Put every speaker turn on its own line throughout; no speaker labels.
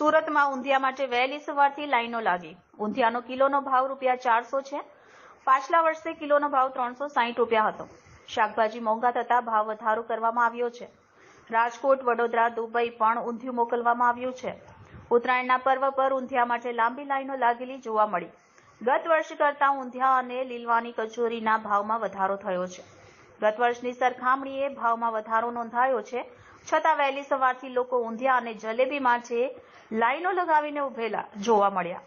સુરતમાં ઊંધિયા માટે વહેલી સવારથી લાઈનો લાગી. ઊંધિયાનો કિલોનો ભાવ રૂપિયા ચારસો છે. પાછલા વર્ષે કિલોનો ભાવ ત્રણસો સાહીઠ રૂપિયા હતો. શાકભાજી મોંઘા થતા ભાવ વધારો કરવામાં આવ્યો છે. રાજકોટ, વડોદરા, દુબઈ પણ ઊંધિયું મોકલવામાં આવ્યું છે. ઉત્તરાયણના પર્વ પર ઊંધિયા માટે લાંબી લાઈનો લાગેલી જોવા મળી. ગત વર્ષ કરતાં ઊંધિયા અને લીલવાની કચોરીના ભાવમાં વધારો થયો છે. ગત વર્ષની સરખામણીએ ભાવમાં વધારો નોંધાયો છે. છતાં વહેલી સવારથી લોકો ઊંધિયા અને જલેબી માટે લાઈનો લગાવીને ઉભેલા જોવા મળ્યા.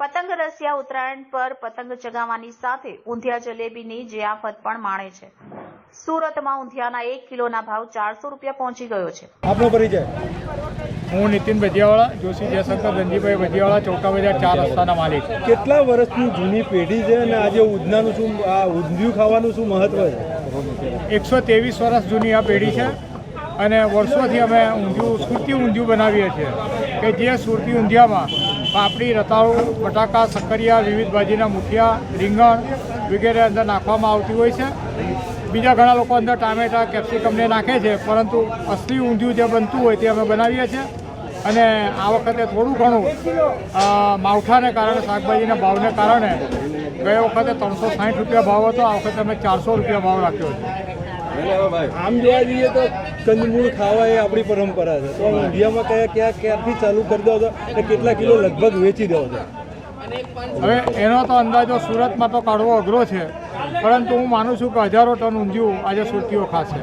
પતંગ રસિયા ઉત્તરાયણ પર પતંગ ચગાવવાની સાથે ઊંધિયા જલેબીની જિયાફત પણ માણે છે. સુરતમાં ઊંધિયાના એક કિલોના ભાવ ચારસો રૂપિયા પહોંચી ગયો છે.
આપનો પરિચય?
હું નીતિન ભજીયાવાળા જોશી જયશંકર ધનજીભાઈ ભજીયાવાળા ચોકા બજાર ચાર રસ્તાના માલિક.
કેટલા વર્ષની જૂની પેઢી છે અને આજે ઉધનાનું શું આ ઊંધિયું ખાવાનું શું મહત્વ છે?
એકસો ત્રેવીસ વર્ષ જૂની આ પેઢી છે. અને વર્ષોથી અમે ઊંધિયું, સુરતી ઊંધિયું બનાવીએ છીએ કે જે સુરતી ઊંધિયામાં પાપડી, રતાળુ, બટાકા શક્કરિયા વિવિધ ભાજીના મુઠિયા, રીંગણ વગેરે અંદર નાખવામાં આવતી હોય છે. બીજા ઘણા લોકો અંદર ટામેટા, કેપ્સિકમને નાખે છે, પરંતુ અસલી ઊંધિયું જે બનતું હોય તે અમે બનાવીએ છીએ. અને આ વખતે થોડું ઘણું માવઠાને કારણે, શાકભાજીના ભાવને કારણે, ગયા વખતે ત્રણસો સાઠ રૂપિયા ભાવ હતો, આ વખતે અમે ચારસો રૂપિયા ભાવ રાખ્યો છે.
આમ જોવા જઈએ તો કંદમૂળ ખાવા એ આપણી પરંપરા છે. તો ઇન્ડિયામાં કયા ક્યાં ક્યારથી ચાલુ કરી દો છો અને કેટલા કિલો લગભગ વેચી દો છો?
હવે એનો તો અંદાજો સુરતમાં તો કાઢવો અઘરો છે. પરંતુ હું માનું છું કે હજારો ટન ઊંધિયું આજે સુરતીઓ ખાશે.